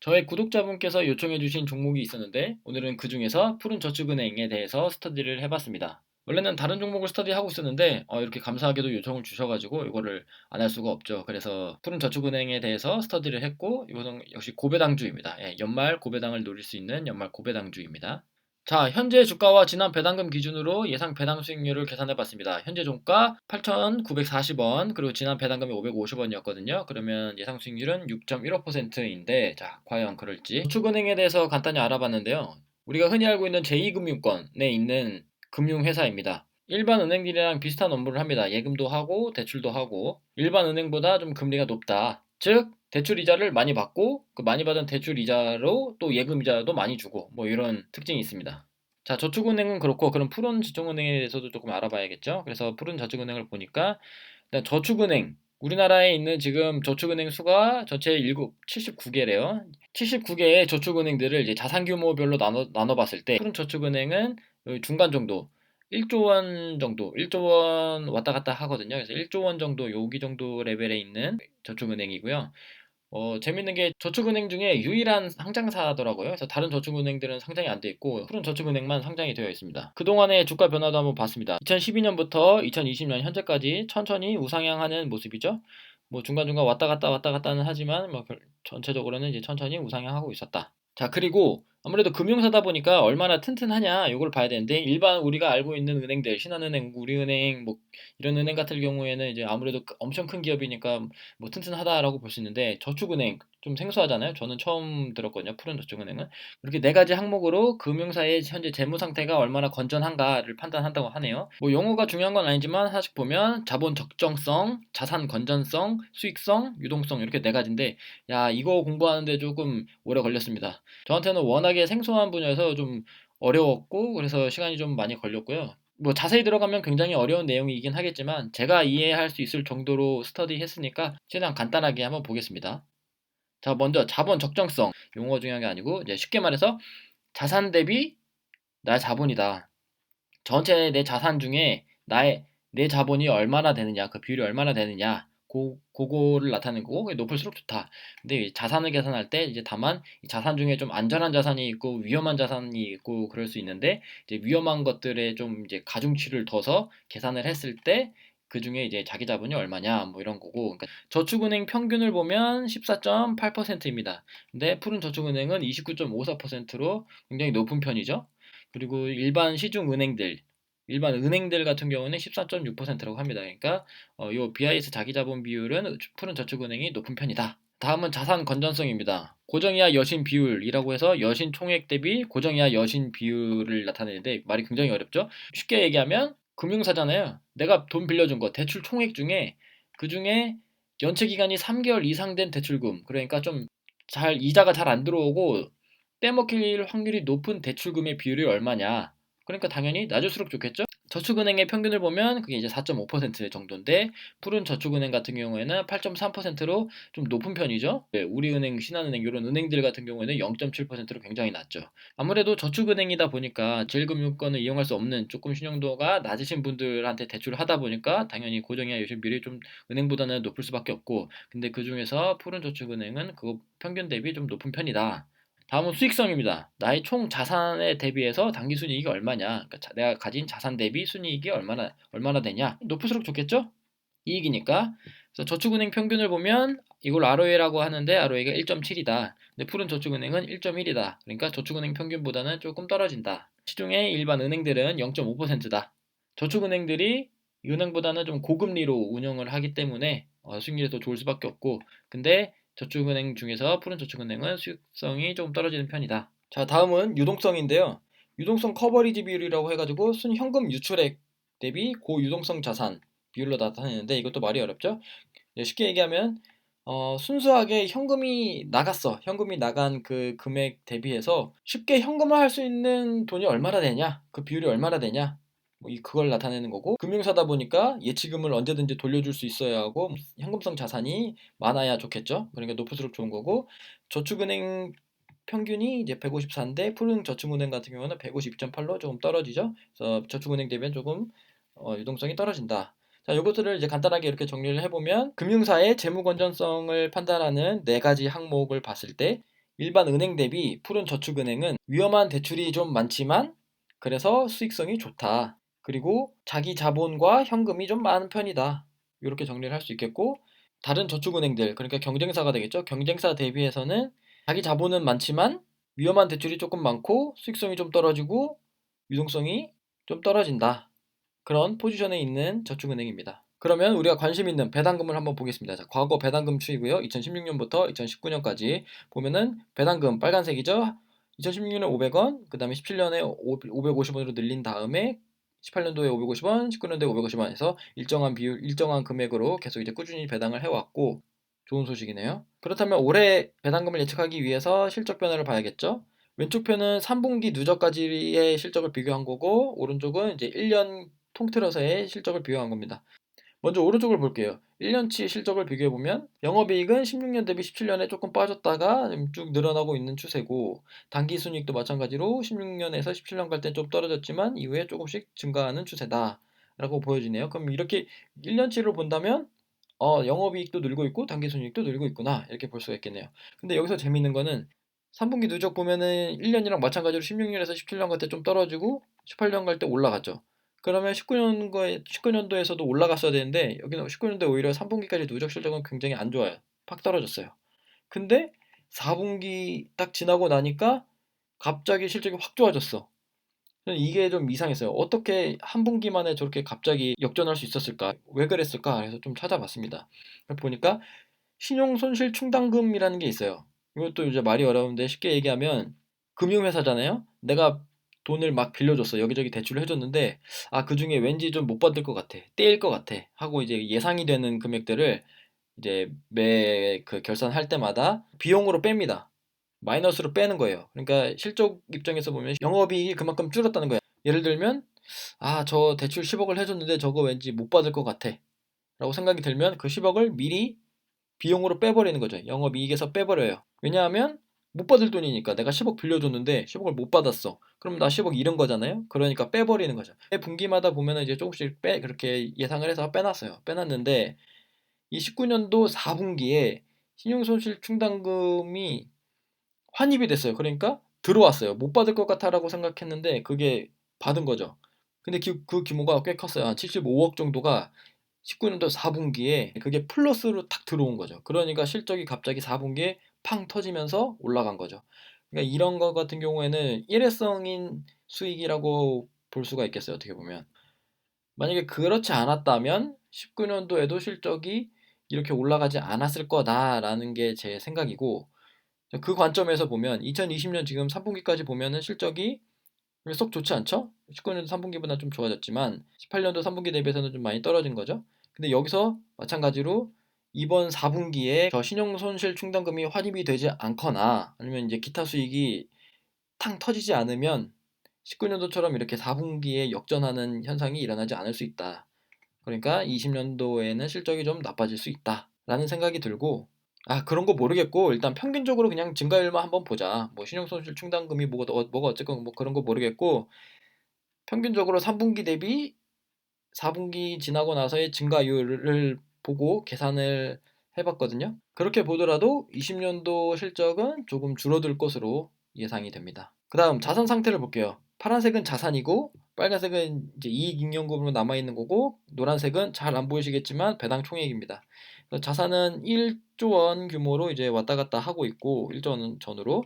저의 구독자분께서 요청해주신 종목이 있었는데 오늘은 그 중에서 푸른 저축은행에 대해서 스터디를 해봤습니다. 원래는 다른 종목을 스터디하고 있었는데 어, 이렇게 감사하게도 요청을 주셔가지고 이거를 안 할 수가 없죠. 그래서 푸른 저축은행에 대해서 스터디를 했고 이거는 역시 고배당주입니다. 예, 연말 고배당을 노릴 수 있는 연말 고배당주입니다. 자, 현재 주가와 지난 배당금 기준으로 예상 배당 수익률을 계산해 봤습니다. 현재 종가 8,940원, 그리고 지난 배당금이 550원이었거든요. 그러면 예상 수익률은 6.15%인데, 자, 과연 그럴지. 저축은행에 대해서 간단히 알아봤는데요. 우리가 흔히 알고 있는 제2금융권에 있는 금융회사입니다. 일반 은행들이랑 비슷한 업무를 합니다. 예금도 하고 대출도 하고 일반 은행보다 좀 금리가 높다. 즉 대출 이자를 많이 받고 그 많이 받은 대출 이자로 또 예금 이자도 많이 주고 뭐 이런 특징이 있습니다. 자 저축은행은 그렇고 그럼 푸른 저축은행에 대해서도 조금 알아봐야겠죠. 그래서 푸른 저축은행을 보니까 일단 저축은행 우리나라에 있는 지금 저축은행 수가 전체 7, 79개래요. 79개의 저축은행들을 이제 자산 규모별로 나눠, 나눠 봤을 때 푸른 저축은행은 중간 정도 1조 원 정도, 1조 원 왔다 갔다 하거든요. 그래서 1조 원 정도 여기 정도 레벨에 있는 저축은행이고요. 어, 재밌는 게 저축은행 중에 유일한 상장사더라고요. 그래서 다른 저축은행들은 상장이 안 돼 있고 푸른 저축은행만 상장이 되어 있습니다. 그동안의 주가 변화도 한번 봤습니다. 2012년부터 2020년 현재까지 천천히 우상향하는 모습이죠. 뭐 중간중간 왔다 갔다 왔다 갔다는 하지만 뭐 전체적으로는 이제 천천히 우상향하고 있었다. 자, 그리고 아무래도 금융사다 보니까 얼마나 튼튼하냐 이걸 봐야 되는데 일반 우리가 알고 있는 은행들 신한은행, 우리은행 뭐 이런 은행 같은 경우에는 이제 아무래도 엄청 큰 기업이니까 뭐 튼튼하다라고 볼 수 있는데 저축은행 좀 생소하잖아요. 저는 처음 들었거든요. 푸른 저축은행은 이렇게 네 가지 항목으로 금융사의 현재 재무 상태가 얼마나 건전한가를 판단한다고 하네요. 뭐 용어가 중요한 건 아니지만 하나씩 보면 자본 적정성, 자산 건전성, 수익성, 유동성 이렇게 네 가지인데 야 이거 공부하는데 조금 오래 걸렸습니다. 저한테는 워낙 에 생소한 분야여서 좀 어려웠고 그래서 시간이 좀 많이 걸렸고요. 뭐 자세히 들어가면 굉장히 어려운 내용이긴 하겠지만 제가 이해할 수 있을 정도로 스터디 했으니까 최대한 간단하게 한번 보겠습니다. 자, 먼저 자본 적정성. 용어 중요한 게 아니고 이제 쉽게 말해서 자산 대비 나의 자본이다. 전체 내 자산 중에 나의 내 자본이 얼마나 되느냐, 그 비율이 얼마나 되느냐, 고, 그거를 나타내는 거고 높을수록 좋다. 근데 자산을 계산할 때 이제 다만 자산 중에 좀 안전한 자산이 있고 위험한 자산이 있고 그럴 수 있는데 이제 위험한 것들에 좀 이제 가중치를 둬서 계산을 했을 때 그 중에 이제 자기 자본이 얼마냐 뭐 이런 거고 그러니까 저축은행 평균을 보면 14.8%입니다. 근데 푸른 저축은행은 29.54%로 굉장히 높은 편이죠. 그리고 일반 시중 은행들 일반 은행들 같은 경우는 14.6%라고 합니다. 그러니까 어, 요 BIS 자기 자본 비율은 푸른 저축은행이 높은 편이다. 다음은 자산 건전성입니다. 고정이하 여신 비율이라고 해서 여신 총액 대비 고정이하 여신 비율을 나타내는데 말이 굉장히 어렵죠. 쉽게 얘기하면 금융사잖아요. 내가 돈 빌려준 거 대출 총액 중에 그 중에 연체 기간이 3개월 이상 된 대출금 그러니까 좀 잘 이자가 잘 안 들어오고 떼먹힐 확률이 높은 대출금의 비율이 얼마냐 그러니까 당연히 낮을수록 좋겠죠? 저축은행의 평균을 보면 그게 이제 4.5% 정도인데 푸른 저축은행 같은 경우에는 8.3%로 좀 높은 편이죠. 네, 우리은행, 신한은행 이런 은행들 같은 경우에는 0.7%로 굉장히 낮죠. 아무래도 저축은행이다 보니까 제일금융권을 이용할 수 없는 조금 신용도가 낮으신 분들한테 대출을 하다 보니까 당연히 고정이나 요실비율이 좀 은행보다는 높을 수밖에 없고 근데 그 중에서 푸른 저축은행은 그거 평균 대비 좀 높은 편이다. 다음은 수익성입니다. 나의 총 자산에 대비해서 당기 순이익이 얼마냐? 그러니까 내가 가진 자산 대비 순이익이 얼마나 얼마나 되냐? 높을수록 좋겠죠? 이익이니까. 그래서 저축은행 평균을 보면 이걸 ROA라고 하는데 ROA가 1.7이다. 근데 푸른 저축은행은 1.1이다. 그러니까 저축은행 평균보다는 조금 떨어진다. 시중의 일반 은행들은 0.5%다. 저축은행들이 은행보다는 좀 고금리로 운영을 하기 때문에 어, 수익률이 더 좋을 수밖에 없고 근데 저축은행 중에서 푸른 저축은행은 수익성이 조금 떨어지는 편이다. 자, 다음은 유동성인데요. 유동성 커버리지 비율이라고 해가지고 순 현금 유출액 대비 고유동성 자산 비율로 나타내는데 이것도 말이 어렵죠? 네, 쉽게 얘기하면 어, 순수하게 현금이 나갔어. 현금이 나간 그 금액 대비해서 쉽게 현금화 할 수 있는 돈이 얼마나 되냐? 그 비율이 얼마나 되냐? 뭐 그걸 나타내는 거고 금융사다 보니까 예치금을 언제든지 돌려줄 수 있어야 하고 현금성 자산이 많아야 좋겠죠. 그러니까 높을수록 좋은 거고 저축은행 평균이 이제 154인데 푸른 저축은행 같은 경우는 152.8로 조금 떨어지죠. 그래서 저축은행 대비는 조금 어, 유동성이 떨어진다. 자, 이것들을 이제 간단하게 이렇게 정리를 해보면 금융사의 재무 건전성을 판단하는 네 가지 항목을 봤을 때 일반 은행 대비 푸른 저축은행은 위험한 대출이 좀 많지만 그래서 수익성이 좋다. 그리고 자기 자본과 현금이 좀 많은 편이다. 이렇게 정리를 할 수 있겠고 다른 저축은행들 그러니까 경쟁사가 되겠죠. 경쟁사 대비해서는 자기 자본은 많지만 위험한 대출이 조금 많고 수익성이 좀 떨어지고 유동성이 좀 떨어진다. 그런 포지션에 있는 저축은행입니다. 그러면 우리가 관심 있는 배당금을 한번 보겠습니다. 자, 과거 배당금 추이고요. 2016년부터 2019년까지 보면은 배당금 빨간색이죠. 2016년에 500원, 그 다음에 17년에 550원으로 늘린 다음에 18년도에 550원, 19년도에 550원 해서 일정한 비율, 일정한 금액으로 계속 이제 꾸준히 배당을 해왔고 좋은 소식이네요. 그렇다면 올해 배당금을 예측하기 위해서 실적 변화를 봐야겠죠. 왼쪽 편은 3분기 누적까지의 실적을 비교한 거고 오른쪽은 이제 1년 통틀어서의 실적을 비교한 겁니다. 먼저 오른쪽을 볼게요. 1년치 실적을 비교해 보면 영업이익은 16년 대비 17년에 조금 빠졌다가 쭉 늘어나고 있는 추세고 단기 순이익도 마찬가지로 16년에서 17년 갈 때 좀 떨어졌지만 이후에 조금씩 증가하는 추세다 라고 보여지네요. 그럼 이렇게 1년치로 본다면 어, 영업이익도 늘고 있고 단기 순이익도 늘고 있구나 이렇게 볼 수가 있겠네요. 근데 여기서 재밌는 거는 3분기 누적 보면은 1년이랑 마찬가지로 16년에서 17년 갈 때 좀 떨어지고 18년 갈 때 올라갔죠. 그러면 19년도에 19년도에서도 올라갔어야 되는데 여기는 19년도에 오히려 3분기까지 누적 실적은 굉장히 안 좋아요. 팍 떨어졌어요. 근데 4분기 딱 지나고 나니까 갑자기 실적이 확 좋아졌어. 이게 좀 이상했어요. 어떻게 한 분기 만에 저렇게 갑자기 역전할 수 있었을까? 왜 그랬을까? 그래서 좀 찾아봤습니다. 보니까 신용 손실 충당금이라는 게 있어요. 이것도 이제 말이 어려운데 쉽게 얘기하면 금융회사잖아요. 내가 돈을 막 빌려줬어. 여기저기 대출을 해줬는데 아 그 중에 왠지 좀 못 받을 것 같아. 떼일 것 같아. 하고 이제 예상이 되는 금액들을 이제 매 그 결산할 때마다 비용으로 뺍니다. 마이너스로 빼는 거예요. 그러니까 실적 입장에서 보면 영업이익이 그만큼 줄었다는 거예요. 예를 들면 아 저 대출 10억을 해줬는데 저거 왠지 못 받을 것 같아. 라고 생각이 들면 그 10억을 미리 비용으로 빼버리는 거죠. 영업이익에서 빼버려요. 왜냐하면 못 받을 돈이니까 내가 10억 빌려줬는데 10억을 못 받았어. 그럼 나 10억 잃은 거잖아요. 그러니까 빼버리는 거죠. 분기마다 보면은 이제 조금씩 빼 그렇게 예상을 해서 빼놨어요. 빼놨는데 이 19년도 4분기에 신용손실 충당금이 환입이 됐어요. 그러니까 들어왔어요. 못 받을 것 같아라고 생각했는데 그게 받은 거죠. 근데 그, 그 규모가 꽤 컸어요. 한 75억 정도가 19년도 4분기에 그게 플러스로 탁 들어온 거죠. 그러니까 실적이 갑자기 4분기에 팡 터지면서 올라간 거죠. 그러니까 이런 것 같은 경우에는 일회성인 수익이라고 볼 수가 있겠어요. 어떻게 보면. 만약에 그렇지 않았다면 19년도에도 실적이 이렇게 올라가지 않았을 거다라는 게 제 생각이고 그 관점에서 보면 2020년 지금 3분기까지 보면은 실적이 썩 좋지 않죠? 19년도 3분기보다 좀 좋아졌지만 18년도 3분기 대비해서는 좀 많이 떨어진 거죠. 근데 여기서 마찬가지로 이번 4분기에 저 신용 손실 충당금이 환입이 되지 않거나 아니면 이제 기타 수익이 탕 터지지 않으면 19년도처럼 이렇게 4분기에 역전하는 현상이 일어나지 않을 수 있다. 그러니까 20년도에는 실적이 좀 나빠질 수 있다. 라는 생각이 들고 아 그런 거 모르겠고 일단 평균적으로 그냥 증가율만 한번 보자. 뭐 신용손실 충당금이 뭐가 어, 뭐가 어쨌건 뭐 그런 거 모르겠고 평균적으로 3분기 대비 4분기 지나고 나서의 증가율을 보고 계산을 해봤거든요. 그렇게 보더라도 20년도 실적은 조금 줄어들 것으로 예상이 됩니다. 그 다음 자산 상태를 볼게요. 파란색은 자산이고 빨간색은 이제 이익잉여금으로 남아있는 거고 노란색은 잘 안 보이시겠지만 배당 총액입니다. 자산은 1조 원 규모로 이제 왔다 갔다 하고 있고 1조 원 전으로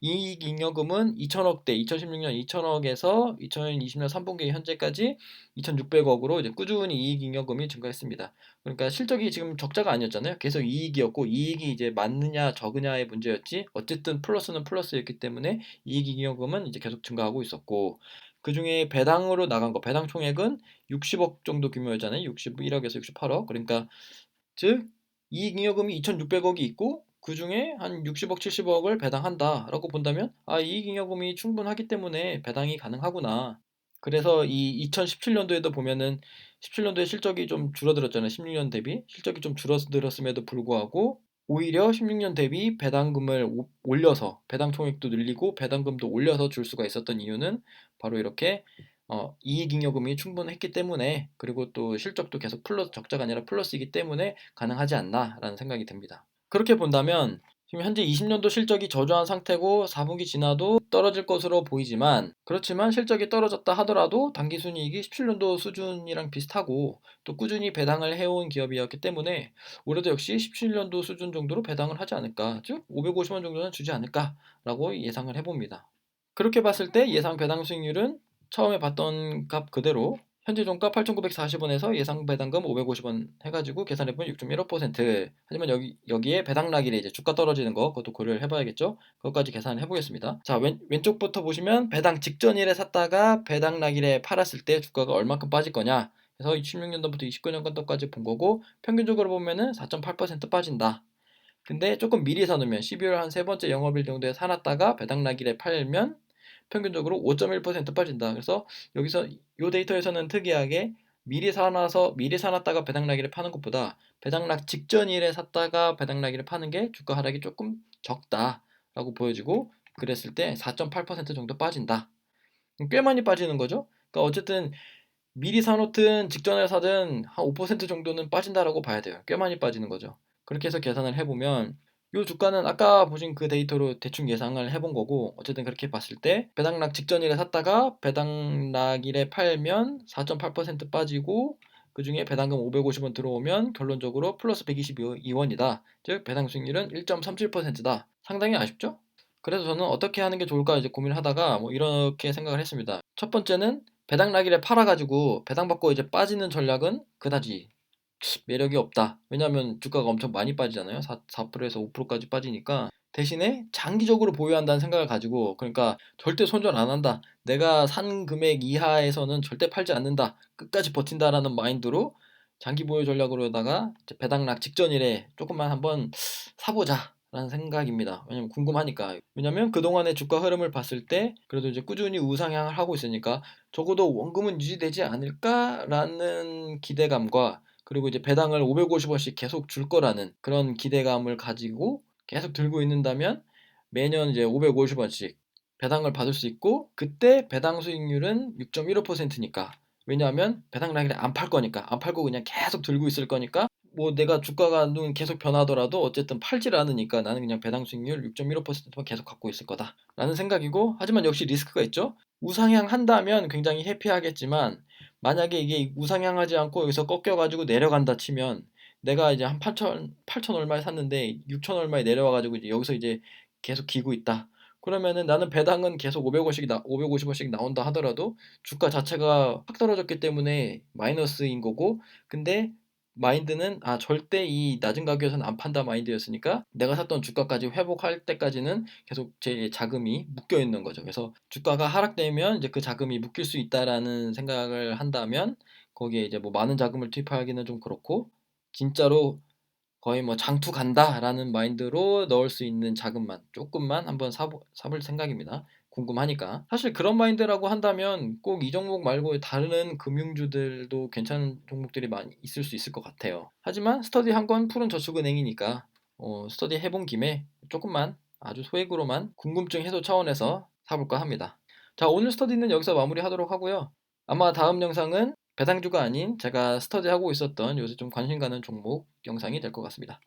이익잉여금은 2천억대 2016년 2천억에서 2020년 3분기 현재까지 2,600억으로 이제 꾸준히 이익잉여금이 증가했습니다. 그러니까 실적이 지금 적자가 아니었잖아요. 계속 이익이었고 이익이 이제 많느냐 적으냐의 문제였지. 어쨌든 플러스는 플러스였기 때문에 이익잉여금은 이제 계속 증가하고 있었고 그 중에 배당으로 나간 거 배당 총액은 60억 정도 규모였잖아요. 61억에서 68억. 그러니까 즉 이익잉여금이 2,600억이 있고 그 중에 한 60억, 70억을 배당한다라고 본다면 아 이익잉여금이 충분하기 때문에 배당이 가능하구나. 그래서 이 2017년도에도 보면은 17년도에 실적이 좀 줄어들었잖아요. 16년 대비 실적이 좀 줄어들었음에도 불구하고 오히려 16년 대비 배당금을 올려서 배당 총액도 늘리고 배당금도 올려서 줄 수가 있었던 이유는 바로 이렇게 어, 이익잉여금이 충분했기 때문에 그리고 또 실적도 계속 플러스 적자가 아니라 플러스이기 때문에 가능하지 않나라는 생각이 듭니다. 그렇게 본다면 지금 현재 20년도 실적이 저조한 상태고 4분기 지나도 떨어질 것으로 보이지만 그렇지만 실적이 떨어졌다 하더라도 당기순이익이 17년도 수준이랑 비슷하고 또 꾸준히 배당을 해온 기업이었기 때문에 올해도 역시 17년도 수준 정도로 배당을 하지 않을까 즉 550원 정도는 주지 않을까라고 예상을 해봅니다. 그렇게 봤을 때 예상 배당 수익률은 처음에 봤던 값 그대로 현재 종가 8,940원에서 예상 배당금 550원 해가지고 계산해보면 6.15% 하지만 여기, 여기에 배당락일에 이제 주가 떨어지는 거 그것도 고려를 해봐야겠죠? 그것까지 계산을 해보겠습니다. 자 왼, 왼쪽부터 보시면 배당 직전일에 샀다가 배당락일에 팔았을 때 주가가 얼마큼 빠질 거냐. 그래서 16년도부터 29년도까지 본 거고 평균적으로 보면은 4.8% 빠진다. 근데 조금 미리 사놓으면 12월 한 세 번째 영업일 정도에 사놨다가 배당락일에 팔면 평균적으로 5.1% 빠진다. 그래서 여기서 이 데이터에서는 특이하게 미리 사놔서 미리 사놨다가 배당락일에 파는 것보다 배당락 직전일에 샀다가 배당락일에 파는 게 주가 하락이 조금 적다라고 보여지고 그랬을 때 4.8% 정도 빠진다. 꽤 많이 빠지는 거죠. 그러니까 어쨌든 미리 사놓든 직전에 사든 한 5% 정도는 빠진다라고 봐야 돼요. 꽤 많이 빠지는 거죠. 그렇게 해서 계산을 해보면 이 주가는 아까 보신 그 데이터로 대충 예상을 해본 거고 어쨌든 그렇게 봤을 때 배당락 직전일에 샀다가 배당락일에 팔면 4.8% 빠지고 그 중에 배당금 550원 들어오면 결론적으로 플러스 122원이다. 즉 배당 수익률은 1.37%다. 상당히 아쉽죠? 그래서 저는 어떻게 하는 게 좋을까 이제 고민을 하다가 뭐 이렇게 생각을 했습니다. 첫 번째는 배당락일에 팔아가지고 배당받고 이제 빠지는 전략은 그다지 매력이 없다. 왜냐하면 주가가 엄청 많이 빠지잖아요. 4, 4%에서 5%까지 빠지니까 대신에 장기적으로 보유한다는 생각을 가지고 그러니까 절대 손절 안 한다. 내가 산 금액 이하에서는 절대 팔지 않는다. 끝까지 버틴다라는 마인드로 장기 보유 전략으로다가 배당락 직전일에 조금만 한번 사보자. 라는 생각입니다. 왜냐면 궁금하니까. 왜냐면 그동안의 주가 흐름을 봤을 때 그래도 이제 꾸준히 우상향을 하고 있으니까 적어도 원금은 유지되지 않을까라는 기대감과 그리고 이제 배당을 550원씩 계속 줄 거라는 그런 기대감을 가지고 계속 들고 있는다면 매년 이제 550원씩 배당을 받을 수 있고 그때 배당 수익률은 6.15%니까 왜냐하면 배당락일에 안팔 거니까 안 팔고 그냥 계속 들고 있을 거니까 뭐 내가 주가가 눈 계속 변하더라도 어쨌든 팔질 않으니까 나는 그냥 배당 수익률 6.15%만 계속 갖고 있을 거다 라는 생각이고 하지만 역시 리스크가 있죠. 우상향 한다면 굉장히 해피하겠지만 만약에 이게 우상향하지 않고 여기서 꺾여 가지고 내려간다 치면 내가 이제 한 8천 8천 얼마에 샀는데 6천 얼마에 내려와 가지고 이제 여기서 이제 계속 기고 있다. 그러면은 나는 배당은 계속 500원씩 나 550원씩 나온다 하더라도 주가 자체가 확 떨어졌기 때문에 마이너스인 거고 근데 마인드는 아 절대 이 낮은 가격에서는 안 판다 마인드였으니까 내가 샀던 주가까지 회복할 때까지는 계속 제 자금이 묶여 있는 거죠. 그래서 주가가 하락되면 이제 그 자금이 묶일 수 있다라는 생각을 한다면 거기에 이제 뭐 많은 자금을 투입하기는 좀 그렇고 진짜로 거의 뭐 장투 간다라는 마인드로 넣을 수 있는 자금만 조금만 한번 사보, 사볼 생각입니다. 궁금하니까. 사실 그런 마인드라고 한다면 꼭 이 종목 말고 다른 금융주들도 괜찮은 종목들이 많이 있을 수 있을 것 같아요. 하지만 스터디 한 건 푸른 저축은행이니까 어, 스터디 해본 김에 조금만 아주 소액으로만 궁금증 해소 차원에서 사볼까 합니다. 자 오늘 스터디는 여기서 마무리하도록 하고요. 아마 다음 영상은 배당주가 아닌 제가 스터디하고 있었던 요새 좀 관심 가는 종목 영상이 될 것 같습니다.